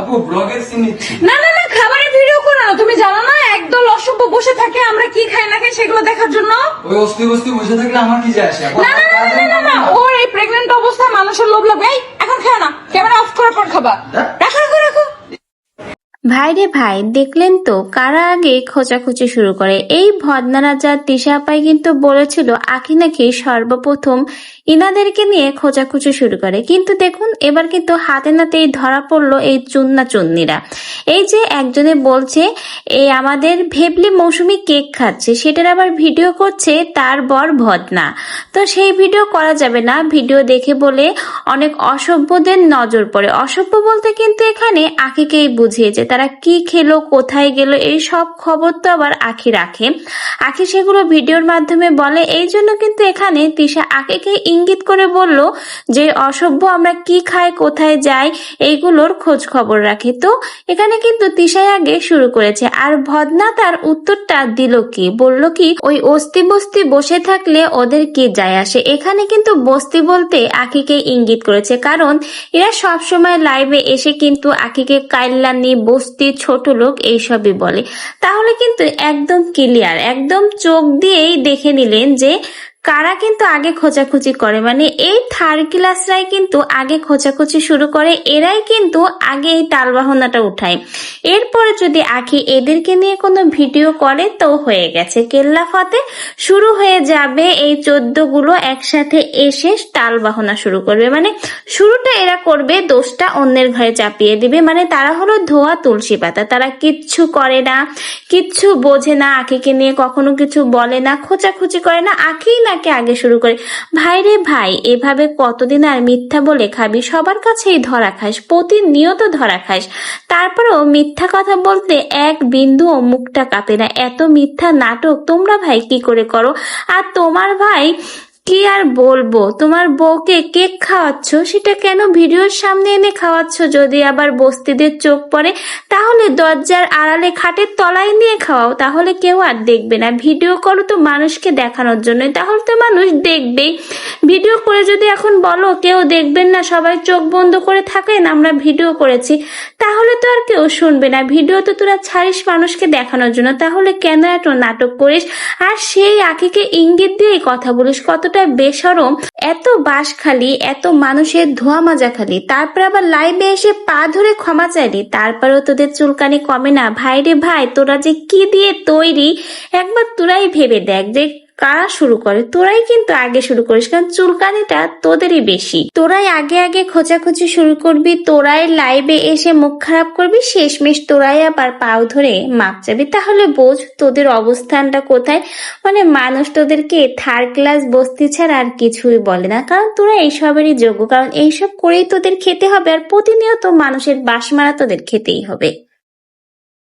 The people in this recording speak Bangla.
আপু ব্লগের সিন না না না খাবারের ভিডিও করো না। তুমি জানো না একদল অসভ্য বসে থাকে আমরা কি খাই না খাই সেগুলো দেখার জন্য? ওই অস্থি বস্তি বসে থাকলে আমার কি যায় আসে? না না না না না ওর এই প্রেগন্যান্ট অবস্থায় মানুষের লোভ লাগবে। এই এখন খেয়ে না ক্যামেরা অফ করার পর খাবা। ভাই রে ভাই, দেখলেন তো কারা আগে খোঁচাখুচি শুরু করে? এই ভদনা রাজা তিশা আপাই কিন্তু বলেছিল, আখি নাকি সর্বপ্রথম ইনাদেরকে নিয়ে খোঁচাখুচি শুরু করে। কিন্তু দেখুন, এবার কিন্তু হাতে নাতেই ধরা পড়ল এই চুন্না চুন্নিরা। এই যে একজনে বলছে এই আমাদের ভেবলি মৌসুমি কেক খাচ্ছে। সেটার আবার ভিডিও করছে তার বর ভদনা। তো সেই ভিডিও করা যাবে না। ভিডিও দেখে বলে অনেক অসভ্যদের নজর পড়ে। অসভ্য বলতে কিন্তু এখানে আখিকেই বুঝিয়েছে। তারা কি খেলো, কোথায় গেল, এই সব খবর তো আবার আখি রাখে। আখি সেগুলো ভিডিওর মাধ্যমে বলে, এই জন্য কিন্তু এখানে তিশা আখিকে ইঙ্গিত করে বলল যে, অসভ্য, আমরা কি খাই, কোথায় যাই, এইগুলোর খোঁজ খবর রাখি। তো এখানে কিন্তু তিশাই আগে শুরু করেছে, আর ভদনা তার উত্তরটা দিল কি? বলল কি, ওই অস্তি বস্তি বসে থাকলে ওদের কি যায় আসে? এখানে কিন্তু বস্তি বলতে আখিকে ইঙ্গিত করেছে, কারণ এরা সব সময় লাইভে এসে কিন্তু আখিকে কাইল্লানি, বস্তি ছোট লোক এইসবই বলে। তাহলে কিন্তু একদম ক্লিয়ার একদম চোখ দিয়েই দেখে নিলেন যে কারা কিন্তু আগে খোঁচাখুচি করে? মানে এই থার্ড ক্লাসরাই কিন্তু আগে খোঁচাখুচি শুরু করে, এরাই কিন্তু আগে এই তালবাহনাটা উঠায়। এরপরে যদি আখি এদেরকে নিয়ে কোনো ভিডিও করে, তো হয়ে গেছে। কেল্লা ফতে শুরু হয়ে যাবে এই চোদ্দগুলো একসাথে এসে তালবাহনা শুরু করবে। মানে শুরুটা এরা করবে, দোষটা অন্যের ঘরে চাপিয়ে দিবে। মানে তারা হলো ধোয়া তুলসী পাতা। তারা কিচ্ছু করে না, কিচ্ছু বোঝে না, আখিকে নিয়ে কখনো কিছু বলে না খোঁচাখুচি করে না। আখি নাকি আগে শুরু করে। ভাই রে ভাই, এভাবে কতদিন আর মিথ্যা বলে খাবি? সবার কাছেই ধরা খাস, প্রতিনিয়ত ধরা খাস। তারপরেও মিথ্যা কথা বলতে এক বিন্দু ও মুখটা কাঁপে না। এত মিথ্যা নাটক তোমরা ভাই কি করে করো? আর তোমার ভাই কি আর বলব? তোমার বউকে কেক খাওয়াচ্ছ? সেটা কেন ভিডিওর সামনে এনে খাওয়াচ্ছ? যদি আবার বস্তিদের চোখ পড়ে, তাহলে দরজার আড়ালে খাটের তলায় নিয়ে খাওয়াও। তাহলে কেউ আর দেখবে না। ভিডিও করো তো মানুষকে দেখানোর জন্য তাহলে তো মানুষ দেখবেই। ভিডিও করে যদি এখন বলো, কেউ দেখবেন না, সবাই চোখ বন্ধ করে থাকেন, আমরা ভিডিও করেছি, তাহলে তো আর কেউ শুনবে না। ভিডিও তো তোরা ছাড়িস মানুষকে দেখানোর জন্য। তাহলে কেন এত নাটক করিস? আর সেই আঁকিকে ইঙ্গিত দিয়ে কথা বলিস। কতটা বেসরম, এত বাস খালি, এত মানুষের ধোয়া মাজা খালি। তারপর আবার লাইভে এসে পা ধরে ক্ষমা চাইলি। তারপরেও তোদের চুলকানি কমে না। ভাই রে ভাই, তোরা যে কি দিয়ে তৈরি, একবার তোরাই ভেবে দেখ যে কারা শুরু করে? তোরাই কিন্তু আগে শুরু করিস, কারণ চুলকানিটা তোদেরই বেশি। তোরাই আগে আগে খোঁচাখুচি শুরু করবি, তোরাই লাইভে এসে মুখ খারাপ করবি, শেষমেশ তোরাই আবার পাও ধরে মাপ চাবি। তাহলে বোঝ তোদের অবস্থানটা কোথায়। মানে মানুষ তোদেরকে থার্ড ক্লাস বস্তি ছাড়া আর কিছুই বলে না। কারণ তোরা এইসবেরই যোগ্য, কারণ এইসব করেই তোদের খেতে হবে, আর প্রতিনিয়ত মানুষের বাস মারা তোদের খেতেই হবে।